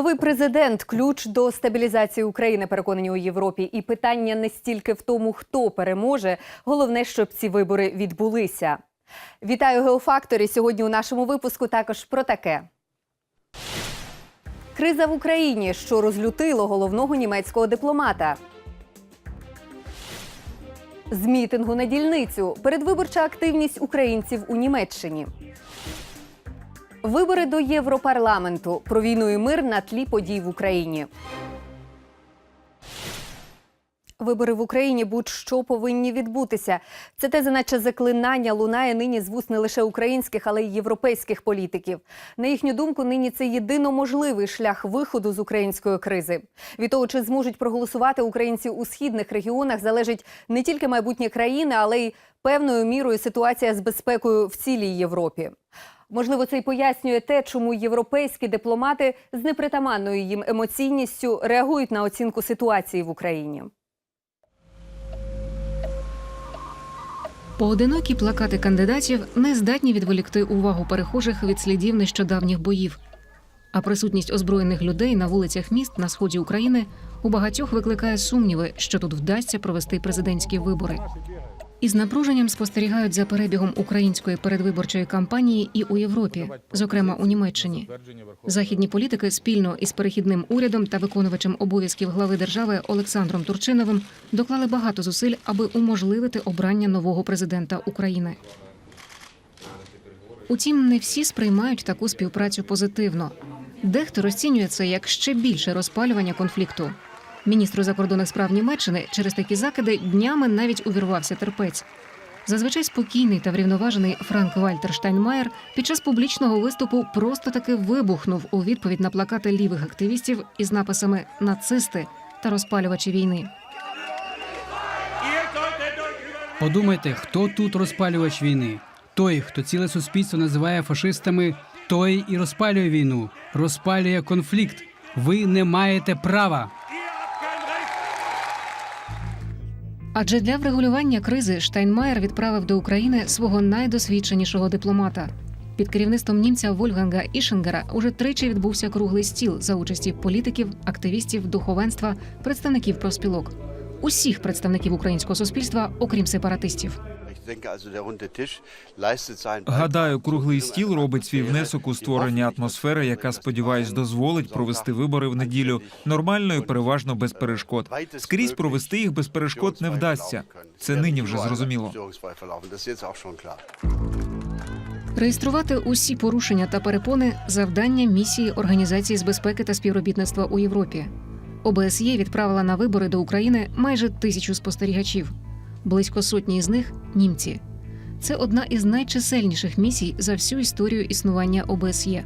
Новий президент ключ до стабілізації України, переконані у Європі. І питання не стільки в тому, хто переможе. Головне, щоб ці вибори відбулися. Вітаю геофакторі. Сьогодні у нашому випуску також про таке. Криза в Україні, що розлютило головного німецького дипломата. З мітингу на дільницю. Передвиборча активність українців у Німеччині. Вибори до Європарламенту про війну і мир на тлі подій в Україні. Вибори в Україні будь-що повинні відбутися. Це теза, наче заклинання лунає нині з вуст не лише українських, але й європейських політиків. На їхню думку, нині це єдино можливий шлях виходу з української кризи. Від того, чи зможуть проголосувати українці у східних регіонах, залежить не тільки майбутнє країни, але й певною мірою ситуація з безпекою в цілій Європі. Можливо, це й пояснює те, чому європейські дипломати з непритаманною їм емоційністю реагують на оцінку ситуації в Україні. Поодинокі плакати кандидатів не здатні відволікти увагу перехожих від слідів нещодавніх боїв. А присутність озброєних людей на вулицях міст на сході України у багатьох викликає сумніви, що тут вдасться провести президентські вибори. Із напруженням спостерігають за перебігом української передвиборчої кампанії і у Європі, зокрема у Німеччині. Західні політики спільно із перехідним урядом та виконувачем обов'язків глави держави Олександром Турчиновим доклали багато зусиль, аби уможливити обрання нового президента України. Утім, не всі сприймають таку співпрацю позитивно. Дехто розцінює це як ще більше розпалювання конфлікту. Міністру закордонних справ Німеччини через такі закиди днями навіть увірвався терпець. Зазвичай спокійний та врівноважений Франк Вальтер Штайнмаєр під час публічного виступу просто таки вибухнув у відповідь на плакати лівих активістів із написами нацисти та розпалювачі війни. Подумайте, хто тут розпалювач війни? Той, хто ціле суспільство називає фашистами, той і розпалює війну, розпалює конфлікт. Ви не маєте права. Адже для врегулювання кризи Штайнмаєр відправив до України свого найдосвідченішого дипломата. Під керівництвом німця Вольфганга Ішингера уже тричі відбувся круглий стіл за участі політиків, активістів, духовенства, представників профспілок. Усіх представників українського суспільства, окрім сепаратистів. Гадаю, круглий стіл робить свій внесок у створення атмосфери, яка сподіваюсь дозволить провести вибори в неділю нормально і переважно без перешкод. Скрізь провести їх без перешкод не вдасться. Це нині вже зрозуміло. Реєструвати усі порушення та перепони завдання місії Організації з безпеки та співробітництва у Європі. ОБСЄ відправила на вибори до України майже тисячу спостерігачів. Близько сотні з них німці. Це одна із найчисельніших місій за всю історію існування ОБСЄ.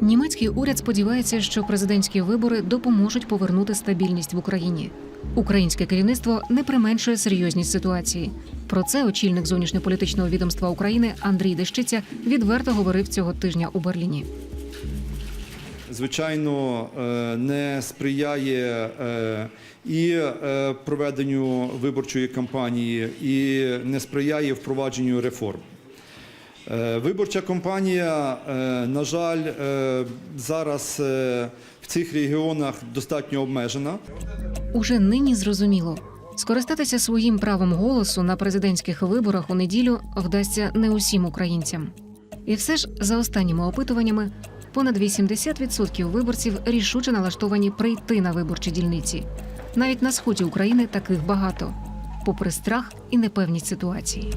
Німецький уряд сподівається, що президентські вибори допоможуть повернути стабільність в Україні. Українське керівництво не применшує серйозність ситуації. Про це очільник зовнішньополітичного відомства України Андрій Дещиця відверто говорив цього тижня у Берліні. Звичайно, е, не сприяє е, і е, проведенню виборчої кампанії, і не сприяє впровадженню реформ. Виборча кампанія, на жаль, зараз в цих регіонах достатньо обмежена. Уже нині зрозуміло. Скористатися своїм правом голосу на президентських виборах у неділю вдасться не усім українцям. І все ж, за останніми опитуваннями, понад 80% виборців рішуче налаштовані прийти на виборчі дільниці. Навіть на сході України таких багато, попри страх і непевність ситуації.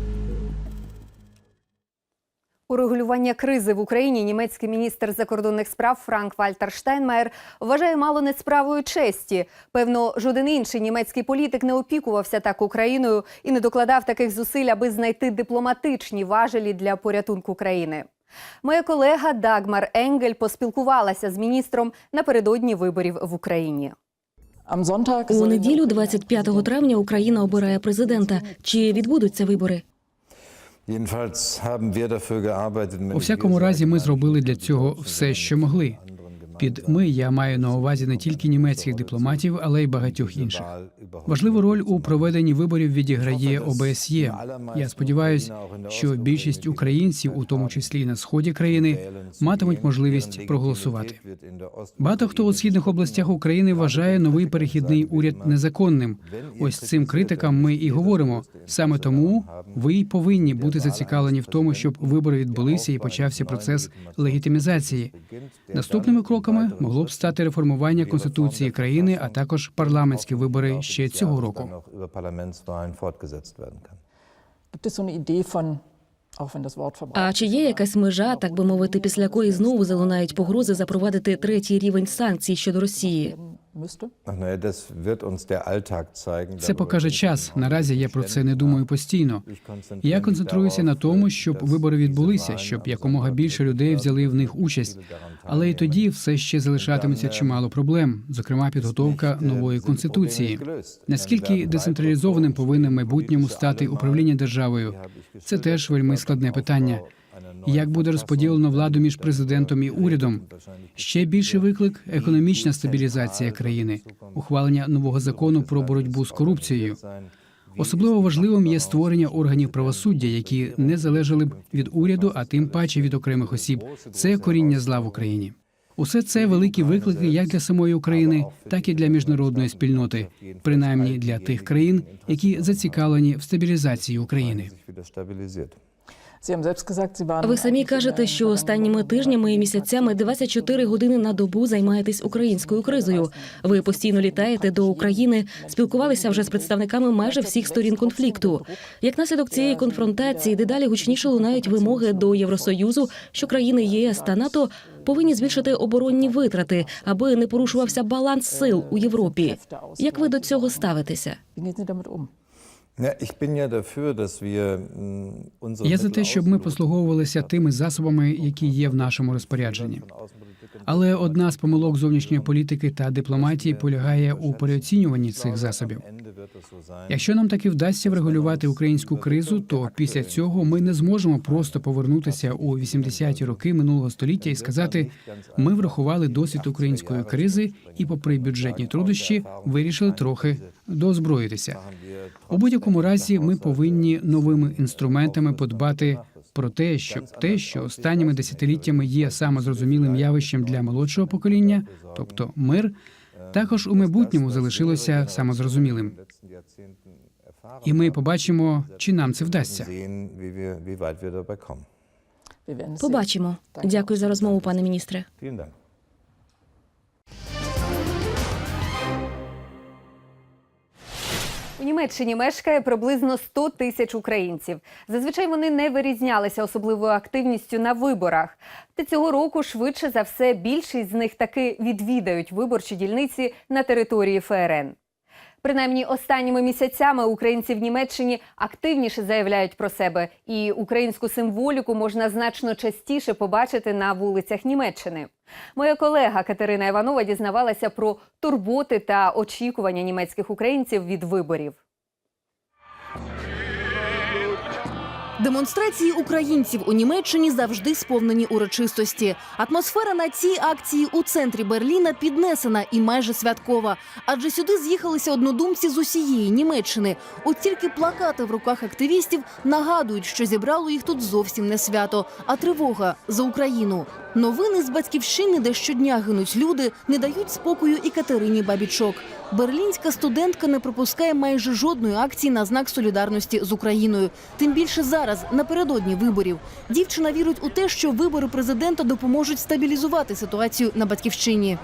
У регулювання кризи в Україні німецький міністр закордонних справ Франк Вальтер Штайнмаєр вважає мало не справою честі. Певно, жоден інший німецький політик не опікувався так Україною і не докладав таких зусиль, аби знайти дипломатичні важелі для порятунку країни. Моя колега Дагмар Енгель поспілкувалася з міністром напередодні виборів в Україні. У неділю, 25 травня, Україна обирає президента. Чи відбудуться вибори? У всякому разі, ми зробили для цього все, що могли. Під ми я маю на увазі не тільки німецьких дипломатів, але й багатьох інших. Важливу роль у проведенні виборів відіграє ОБСЄ. Я сподіваюся, що більшість українців, у тому числі і на сході країни, матимуть можливість проголосувати. Багато хто у східних областях України вважає новий перехідний уряд незаконним. Ось цим критикам ми і говоримо. Саме тому ви й повинні бути зацікавлені в тому, щоб вибори відбулися і почався процес легітимізації. Наступними кроками могло б стати реформування конституції країни, а також парламентські вибори ще цього року. А чи є якась межа, так би мовити, після якої знову залунають погрози запровадити третій рівень санкцій щодо Росії? Це покаже час. Наразі я про це не думаю постійно. Я концентруюся на тому, щоб вибори відбулися, щоб якомога більше людей взяли в них участь. Але і тоді все ще залишатиметься чимало проблем, зокрема підготовка нової конституції. Наскільки децентралізованим повинне в майбутньому стати управління державою? Це теж вельми складне питання. Як буде розподілено владу між президентом і урядом? Ще більший виклик економічна стабілізація країни, ухвалення нового закону про боротьбу з корупцією. Особливо важливим є створення органів правосуддя, які не залежали б від уряду, а тим паче від окремих осіб. Це коріння зла в Україні. Усе це великі виклики як для самої України, так і для міжнародної спільноти, принаймні для тих країн, які зацікавлені в стабілізації України. Ви самі кажете, що останніми тижнями і місяцями 24 години на добу займаєтесь українською кризою. Ви постійно літаєте до України, спілкувалися вже з представниками майже всіх сторін конфлікту. Як наслідок цієї конфронтації, дедалі гучніше лунають вимоги до Євросоюзу, що країни ЄС та НАТО повинні збільшити оборонні витрати, аби не порушувався баланс сил у Європі. Як ви до цього ставитеся? Я за те, щоб ми послуговувалися тими засобами, які є в нашому розпорядженні. Але одна з помилок зовнішньої політики та дипломатії полягає у переоцінюванні цих засобів. Якщо нам таки вдасться врегулювати українську кризу, то після цього ми не зможемо просто повернутися у 80-ті роки минулого століття і сказати, ми врахували досвід української кризи і, попри бюджетні труднощі, вирішили трохи доозброїтися. У будь-якому разі ми повинні новими інструментами подбати про те, щоб те, що останніми десятиліттями є самозрозумілим явищем для молодшого покоління, тобто мир, також у майбутньому залишилося самозрозумілим. І ми побачимо, чи нам це вдасться. Побачимо. Дякую за розмову, пане міністре. У Німеччині мешкає приблизно 100 тисяч українців. Зазвичай вони не вирізнялися особливою активністю на виборах. Та цього року швидше за все більшість з них таки відвідають виборчі дільниці на території ФРН. Принаймні останніми місяцями українці в Німеччині активніше заявляють про себе, і українську символіку можна значно частіше побачити на вулицях Німеччини. Моя колега Катерина Іванова дізнавалася про турботи та очікування німецьких українців від виборів. Демонстрації українців у Німеччині завжди сповнені урочистості. Атмосфера на цій акції у центрі Берліна піднесена і майже святкова. Адже сюди з'їхалися однодумці з усієї Німеччини. От тільки плакати в руках активістів нагадують, що зібрало їх тут зовсім не свято, а тривога за Україну. Новини з батьківщини, де щодня гинуть люди, не дають спокою і Катерині Бабічок. Берлінська студентка не пропускає майже жодної акції на знак солідарності з Україною. Тим більше зараз, напередодні виборів. Дівчина вірить у те, що вибори президента допоможуть стабілізувати ситуацію на батьківщині.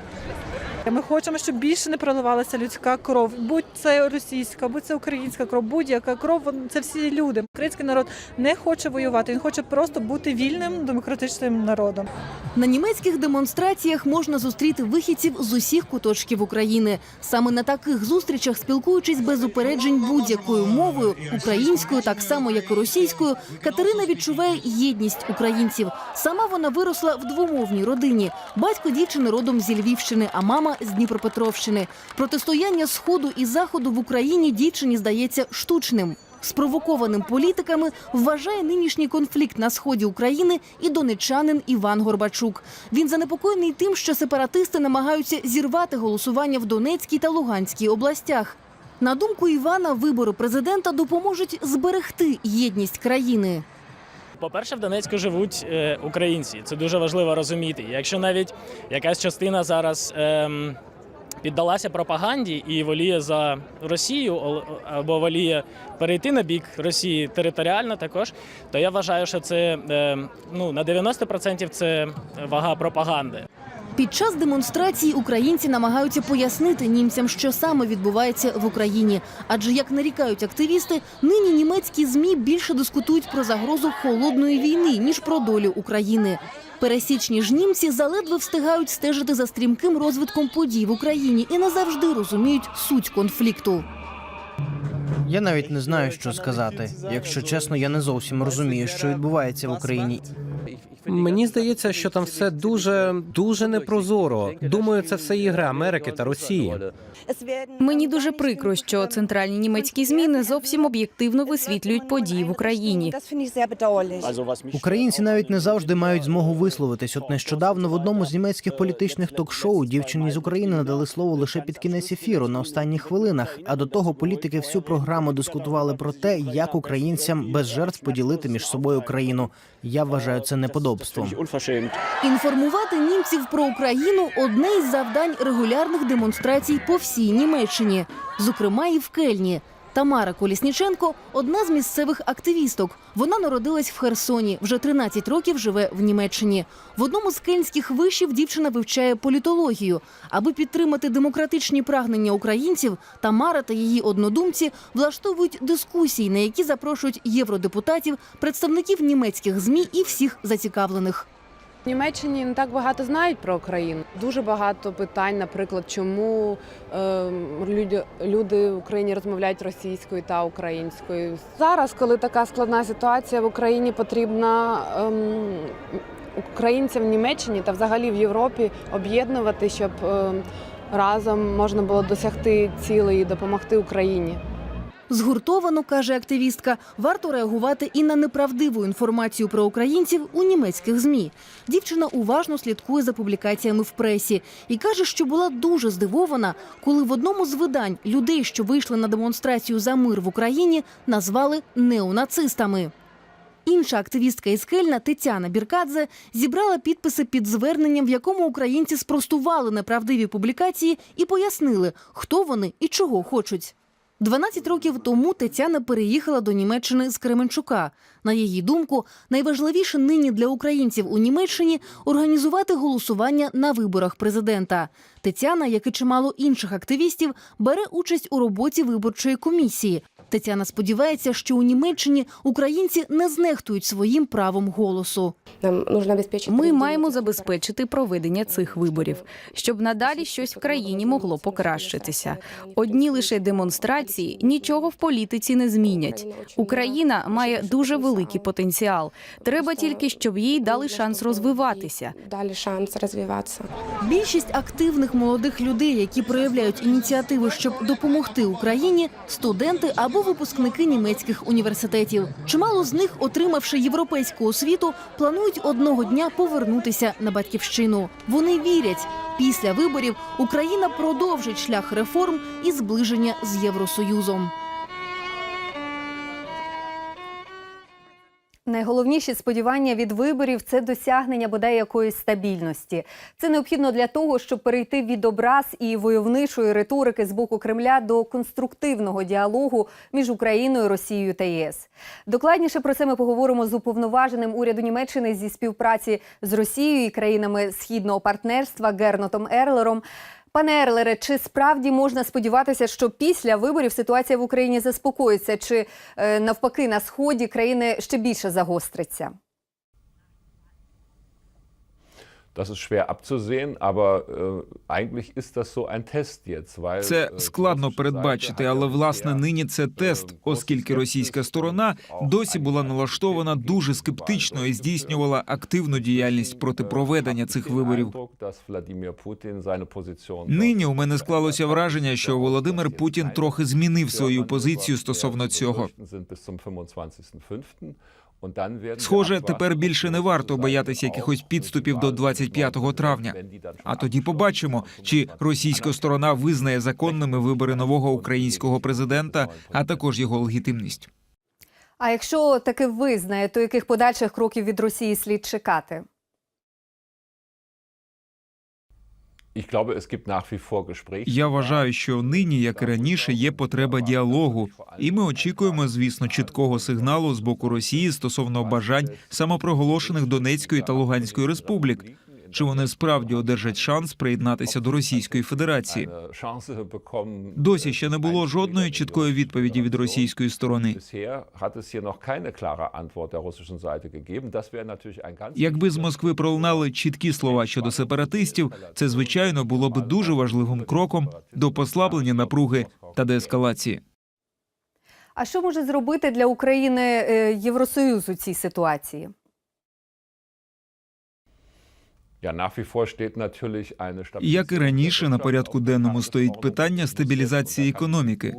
Ми хочемо, щоб більше не проливалася людська кров. Будь це російська, будь це українська кров, будь-яка кров це всі люди. Український народ не хоче воювати. Він хоче просто бути вільним демократичним народом. На німецьких демонстраціях можна зустріти вихідців з усіх куточків України. Саме на таких зустрічах, спілкуючись без упереджень будь-якою мовою, українською, так само як і російською, Катерина відчуває єдність українців. Сама вона виросла в двомовній родині. Батько дівчини родом зі Львівщини, а мама з Дніпропетровщини. Протистояння сходу і заходу в Україні дівчині здається штучним. спровокованим політиками, вважає нинішній конфлікт на сході України і донечанин Іван Горбачук. Він занепокоєний тим, що сепаратисти намагаються зірвати голосування в Донецькій та Луганській областях. На думку Івана, вибори президента допоможуть зберегти єдність країни. По-перше, в Донецьку живуть е, українці. Це дуже важливо розуміти. Якщо навіть якась частина зараз ем, піддалася пропаганді і воліє за Росію або воліє перейти на бік Росії територіально також, то я вважаю, що це ем, ну, на 90% це вага пропаганди. Під час демонстрації українці намагаються пояснити німцям, що саме відбувається в Україні. Адже, як нарікають активісти, нині німецькі змі більше дискутують про загрозу холодної війни ніж про долю України. Пересічні ж німці заледве встигають стежити за стрімким розвитком подій в Україні і не завжди розуміють суть конфлікту. Я навіть не знаю, що сказати. Якщо чесно, я не зовсім розумію, що відбувається в Україні. Мені здається, що там все дуже дуже непрозоро. Думаю, це все ігри Америки та Росії. Мені дуже прикро, що центральні німецькі змі не зовсім об'єктивно висвітлюють події в Україні. Українці навіть не завжди мають змогу висловитись. От нещодавно в одному з німецьких політичних ток-шоу дівчині з України надали слово лише під кінець ефіру на останніх хвилинах. А до того політики всю програму дискутували про те, як українцям без жертв поділити між собою країну. Я вважаю це неподобством. Інформувати німців про Україну одне із завдань регулярних демонстрацій по всій Німеччині, зокрема і в Кельні. Тамара Колісніченко одна з місцевих активісток. Вона народилась в Херсоні, вже 13 років живе в Німеччині. В одному з кельнських вишів дівчина вивчає політологію. Аби підтримати демократичні прагнення українців, Тамара та її однодумці влаштовують дискусії, на які запрошують євродепутатів, представників німецьких змі і всіх зацікавлених. В Німеччині не так багато знають про Україну. Дуже багато питань, наприклад, чому е, люди, люди в Україні розмовляють російською та українською. Зараз, коли така складна ситуація в Україні, потрібна ем, українцям в Німеччині та взагалі в Європі об'єднувати, щоб ем, разом можна було досягти цілей і допомогти Україні. Згуртовано, каже активістка, варто реагувати і на неправдиву інформацію про українців у німецьких змі. Дівчина уважно слідкує за публікаціями в пресі і каже, що була дуже здивована, коли в одному з видань людей, що вийшли на демонстрацію за мир в Україні, назвали неонацистами. Інша активістка із Кельна Тетяна Біркадзе зібрала підписи під зверненням, в якому українці спростували неправдиві публікації і пояснили, хто вони і чого хочуть. 12 років тому Тетяна переїхала до Німеччини з Кременчука. На її думку, найважливіше нині для українців у Німеччині організувати голосування на виборах президента. Тетяна, як і чимало інших активістів, бере участь у роботі виборчої комісії. Тетяна сподівається, що у Німеччині українці не знехтують своїм правом голосу. Ми маємо забезпечити проведення цих виборів, щоб надалі щось в країні могло покращитися. Одні лише демонстрації нічого в політиці не змінять. Україна має дуже великий потенціал. Треба тільки, щоб їй дали шанс розвиватися. Далі шанс розвиватися. Більшість активних молодих людей, які проявляють ініціативу, щоб допомогти Україні, студенти або випускники німецьких університетів. Чимало з них, отримавши європейську освіту, планують одного дня повернутися на батьківщину. Вони вірять, після виборів Україна продовжить шлях реформ і зближення з Євросоюзом. Найголовніші сподівання від виборів це досягнення бодай якоїсь стабільності. Це необхідно для того, щоб перейти від образ і войовничої риторики з боку Кремля до конструктивного діалогу між Україною, Росією та ЄС. Докладніше про це ми поговоримо з уповноваженим уряду Німеччини зі співпраці з Росією і країнами східного партнерства Гернотом Ерлером. Пане Ерлере, чи справді можна сподіватися, що після виборів ситуація в Україні заспокоїться, чи е, навпаки на сході країни ще більше загостриться? Das ist schwer abzusehen, aber äh, eigentlich ist das so ein Test jetzt, weil Це äh, складно передбачити, але власне нині це тест, оскільки російська сторона досі була налаштована дуже скептично і здійснювала активну діяльність проти проведення цих виборів. Нині у мене склалося враження, що Володимир Путін трохи змінив свою позицію стосовно цього. Схоже, тепер більше не варто боятися якихось підступів до 25 травня. А тоді побачимо, чи російська сторона визнає законними вибори нового українського президента, а також його легітимність. А якщо таки визнає, то яких подальших кроків від Росії слід чекати? Я вважаю, що нині, як і раніше, є потреба діалогу, і ми очікуємо, звісно, чіткого сигналу з боку Росії стосовно бажань самопроголошених Донецької та Луганської республік. Чи вони справді одержать шанс приєднатися до Російської Федерації? Досі ще не було жодної чіткої відповіді від російської сторони. Якби з Москви пролунали чіткі слова щодо сепаратистів, це звичайно було б дуже важливим кроком до послаблення напруги та деескалації. А що може зробити для України е, Євросоюз у цій ситуації? Як і раніше, на порядку денному стоїть питання стабілізації економіки.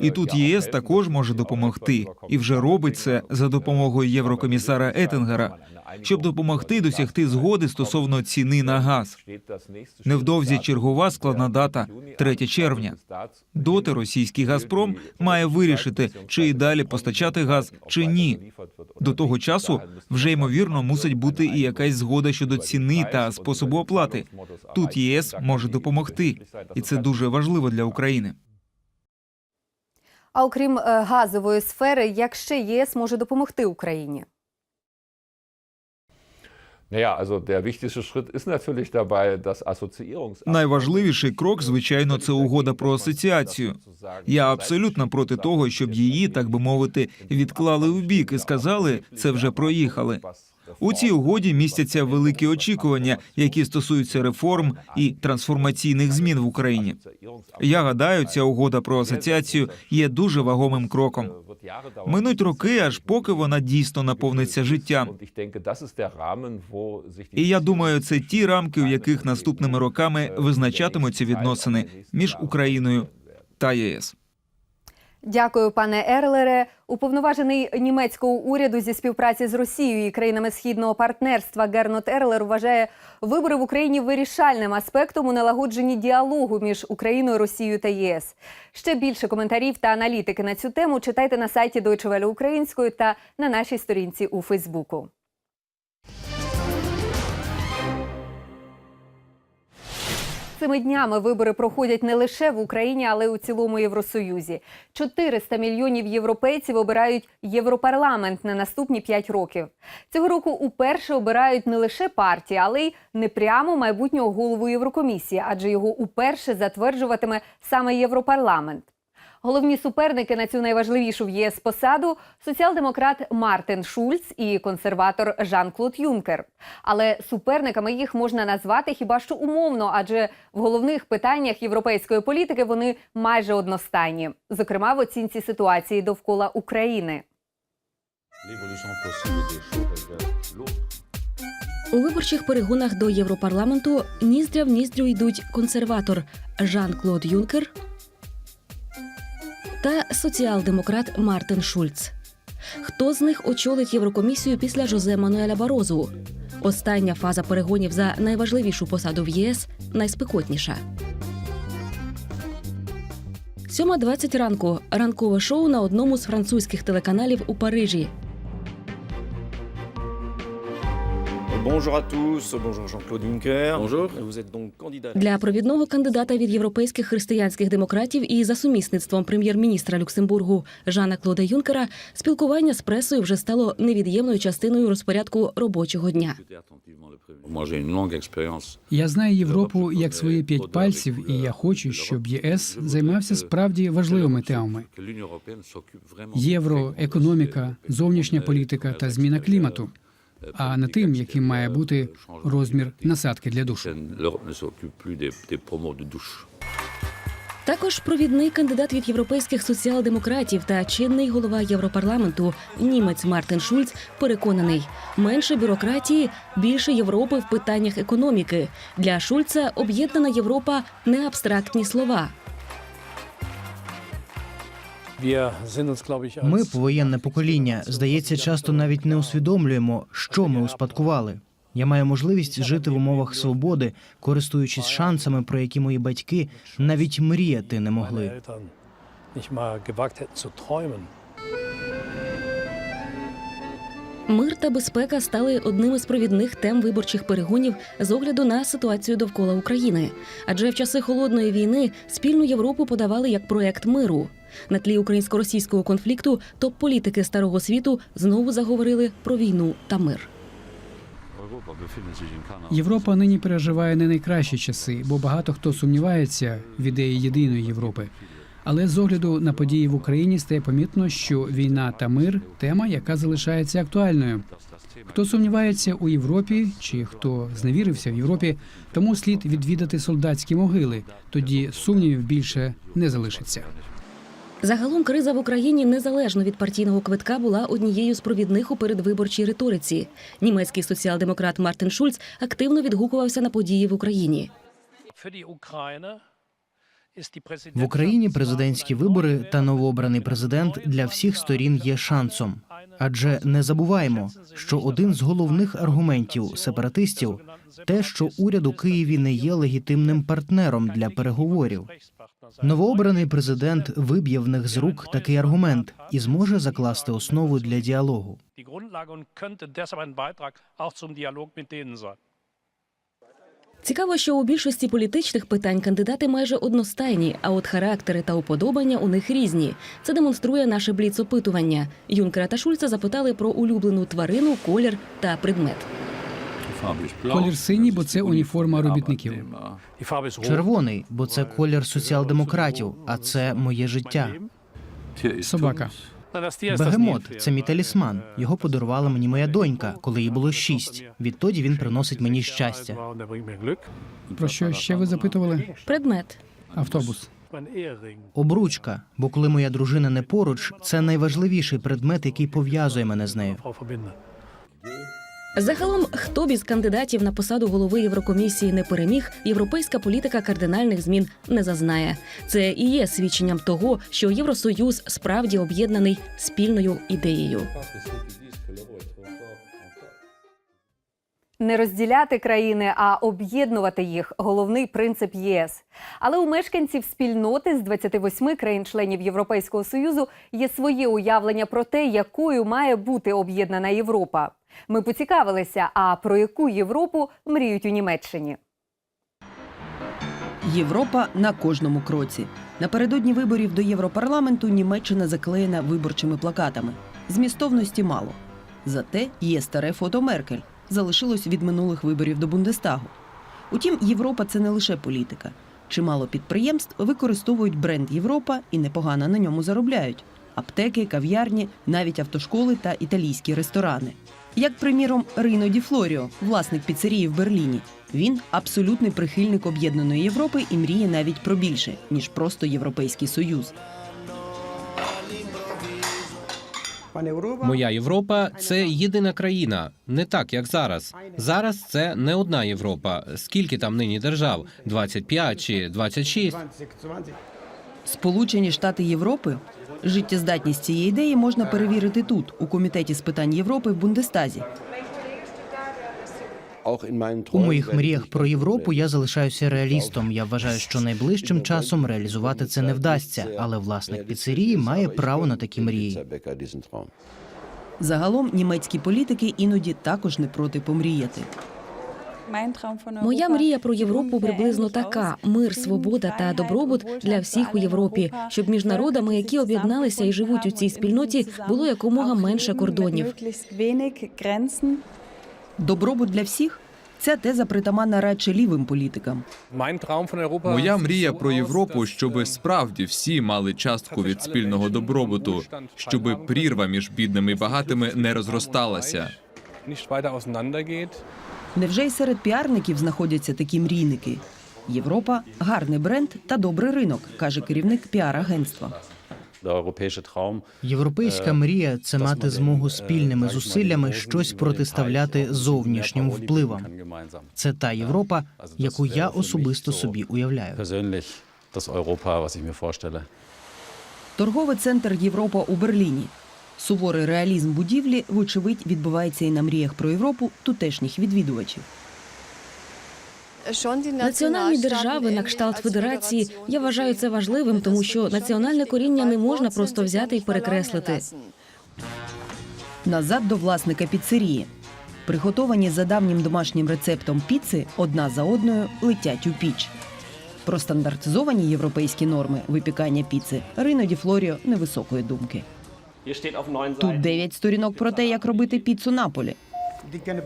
І тут ЄС також може допомогти, і вже робить це за допомогою єврокомісара Етингера, щоб допомогти досягти згоди стосовно ціни на газ. Невдовзі чергова складна дата 3 червня. Доти російський Газпром має вирішити, чи і далі постачати газ чи ні. До того часу вже ймовірно мусить бути і якась згода щодо ціни та способу оплати. Тут ЄС може допомогти, і це дуже важливо для України. А окрім е, газової сфери, як ще ЄС може допомогти Україні? Найважливіший крок, звичайно, це угода про асоціацію. Я абсолютно проти того, щоб її, так би мовити, відклали у бік і сказали, це вже проїхали. У цій угоді містяться великі очікування, які стосуються реформ і трансформаційних змін в Україні. Я гадаю, ця угода про асоціацію є дуже вагомим кроком. Минуть роки, аж поки вона дійсно наповниться життям. І я думаю, це ті рамки, в яких наступними роками визначатимуться відносини між Україною та ЄС. Дякую, пане Ерлере. Уповноважений німецького уряду зі співпраці з Росією і країнами східного партнерства Гернот Ерлер вважає вибори в Україні вирішальним аспектом у налагодженні діалогу між Україною, Росією та ЄС. Ще більше коментарів та аналітики на цю тему читайте на сайті Deutsche Welle українською та на нашій сторінці у Фейсбуку. Цими днями вибори проходять не лише в Україні, але й у цілому Євросоюзі. 400 мільйонів європейців обирають Європарламент на наступні 5 років. Цього року уперше обирають не лише партії, але й не прямо майбутнього голову Єврокомісії, адже його уперше затверджуватиме саме Європарламент. Головні суперники на цю найважливішу в ЄС посаду соціал-демократ Мартин Шульц і консерватор Жан-Клод Юнкер. Але суперниками їх можна назвати хіба що умовно, адже в головних питаннях європейської політики вони майже одностайні, зокрема в оцінці ситуації довкола України. У виборчих перегонах до Європарламенту ніздря в ніздрю йдуть консерватор Жан-Клод Юнкер та соціал-демократ Мартин Шульц. Хто з них очолить Єврокомісію після Жозе Мануеля Барозу? Остання фаза перегонів за найважливішу посаду в ЄС найспекотніша. 7.20 ранку. Ранкове шоу на одному з французьких телеканалів у Парижі. Для провідного кандидата від європейських християнських демократів і за сумісництвом прем'єр-міністра Люксембургу Жана Клода Юнкера спілкування з пресою вже стало невід'ємною частиною розпорядку робочого дня. Я знаю Європу як свої п'ять пальців, і я хочу, щоб ЄС займався справді важливими темами: євро, економіка, зовнішня політика та зміна клімату. А не тим, яким має бути розмір насадки для душу. Також провідний кандидат від європейських соціал-демократів та чинний голова Європарламенту німець Мартин Шульц переконаний: менше бюрократії, більше Європи в питаннях економіки. Для Шульца об'єднана Європа не абстрактні слова. Ми, повоєнне покоління, здається, часто навіть не усвідомлюємо, що ми успадкували. Я маю можливість жити в умовах свободи, користуючись шансами, про які мої батьки навіть мріяти не могли. Мир та безпека стали одним із провідних тем виборчих перегонів з огляду на ситуацію довкола України. Адже в часи холодної війни спільну Європу подавали як проект миру. На тлі українсько-російського конфлікту топ-політики старого світу знову заговорили про війну та мир. Європа нині переживає не найкращі часи, бо багато хто сумнівається в ідеї єдиної Європи. Але з огляду на події в Україні стає помітно, що війна та мир тема, яка залишається актуальною. Хто сумнівається у Європі чи хто зневірився в Європі, тому слід відвідати солдатські могили. Тоді сумнівів більше не залишиться. Загалом криза в Україні незалежно від партійного квитка була однією з провідних у передвиборчій риториці. Німецький соціал-демократ Мартин Шульц активно відгукувався на події в Україні. В Україні президентські вибори та новообраний президент для всіх сторін є шансом. Адже не забуваємо, що один з головних аргументів сепаратистів те, що уряд у Києві не є легітимним партнером для переговорів. Новообраний президент виб'є в них з рук такий аргумент і зможе закласти основу для діалогу. Цікаво, що у більшості політичних питань кандидати майже одностайні, а от характери та уподобання у них різні. Це демонструє наше бліц-опитування. Юнкера та Шульца запитали про улюблену тварину, колір та предмет. Колір синій, бо це уніформа робітників. Червоний, бо це колір соціал-демократів, а це моє життя. Собака. Бегемот це мій талісман. Його подарувала мені моя донька, коли їй було шість. Відтоді він приносить мені щастя. Про що ще ви запитували? Предмет. Автобус. Обручка, бо коли моя дружина не поруч, це найважливіший предмет, який пов'язує мене з нею. Загалом, хто б із кандидатів на посаду голови Єврокомісії не переміг, європейська політика кардинальних змін не зазнає. Це і є свідченням того, що Євросоюз справді об'єднаний спільною ідеєю. Не розділяти країни, а об'єднувати їх головний принцип ЄС. Але у мешканців спільноти з 28 країн-членів Європейського союзу є своє уявлення про те, якою має бути об'єднана Європа. Ми поцікавилися, а про яку Європу мріють у Німеччині. Європа на кожному кроці. Напередодні виборів до Європарламенту Німеччина заклеєна виборчими плакатами. Змістовності мало. Зате є старе фото Меркель. Залишилось від минулих виборів до Бундестагу. Утім, Європа це не лише політика. Чимало підприємств використовують бренд Європа і непогано на ньому заробляють: аптеки, кав'ярні, навіть автошколи та італійські ресторани. Як, приміром, Рино Ді Флоріо, власник піцерії в Берліні. Він абсолютний прихильник об'єднаної Європи і мріє навіть про більше ніж просто Європейський Союз. Моя Європа це єдина країна, не так як зараз. Зараз це не одна Європа. Скільки там нині держав? 25 чи 26? Сполучені Штати Європи. Життєздатність цієї ідеї можна перевірити тут, у комітеті з питань Європи в Бундестазі. У моїх мріях про Європу я залишаюся реалістом. Я вважаю, що найближчим часом реалізувати це не вдасться, але власник піцерії має право на такі мрії. Загалом німецькі політики іноді також не проти помріяти. Моя мрія про Європу приблизно така: мир, свобода та добробут для всіх у Європі, щоб між народами, які об'єдналися і живуть у цій спільноті, було якомога менше кордонів. Добробут для всіх ця теза притаманна радше лівим політикам. Моя мрія про Європу, щоб справді всі мали частку від спільного добробуту, щоб прірва між бідними і багатими не розросталася. Невже й серед піарників знаходяться такі мрійники? Європа гарний бренд та добрий ринок, каже керівник піар-агентства. Європейська мрія це мати змогу спільними зусиллями щось протиставляти зовнішнім впливам. Це та Європа, яку я особисто собі уявляю. Торговий центр Європа у Берліні. Суворий реалізм будівлі, вочевидь, відбувається і на мріях про Європу тутешніх відвідувачів. Національні держави на кшталт федерації я вважаю це важливим, тому що національне коріння не можна просто взяти і перекреслити. Назад до власника піцерії. Приготовані за давнім домашнім рецептом піци одна за одною летять у піч. Про стандартизовані європейські норми випікання піци Рино Ді Флоріо невисокої думки. Тут дев'ять сторінок про те, як робити піцу Наполі.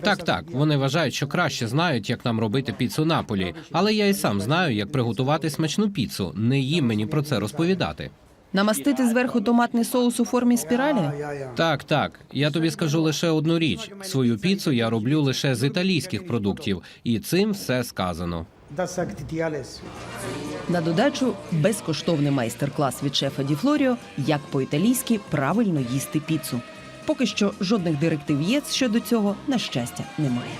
Так, так. Вони вважають, що краще знають, як нам робити піцу Наполі. Але я і сам знаю, як приготувати смачну піцу. Не їм мені про це розповідати. Намастити зверху томатний соус у формі спіралі? Так, так. Я тобі скажу лише одну річ: свою піцу я роблю лише з італійських продуктів, і цим все сказано. На додачу безкоштовний майстер-клас від шефа Ді Флоріо, як по-італійськи правильно їсти піцу. Поки що жодних директив ЄС щодо цього, на щастя, немає.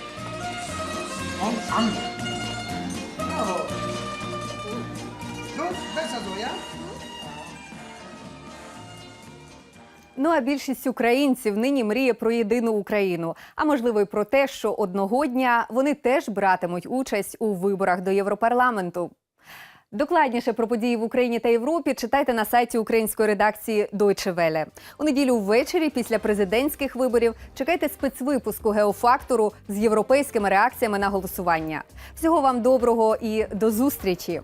Ну а більшість українців нині мріє про єдину Україну, а можливо й про те, що одного дня вони теж братимуть участь у виборах до Європарламенту. Докладніше про події в Україні та Європі читайте на сайті української редакції Deutsche Welle. У неділю ввечері після президентських виборів чекайте спецвипуску геофактору з європейськими реакціями на голосування. Всього вам доброго і до зустрічі!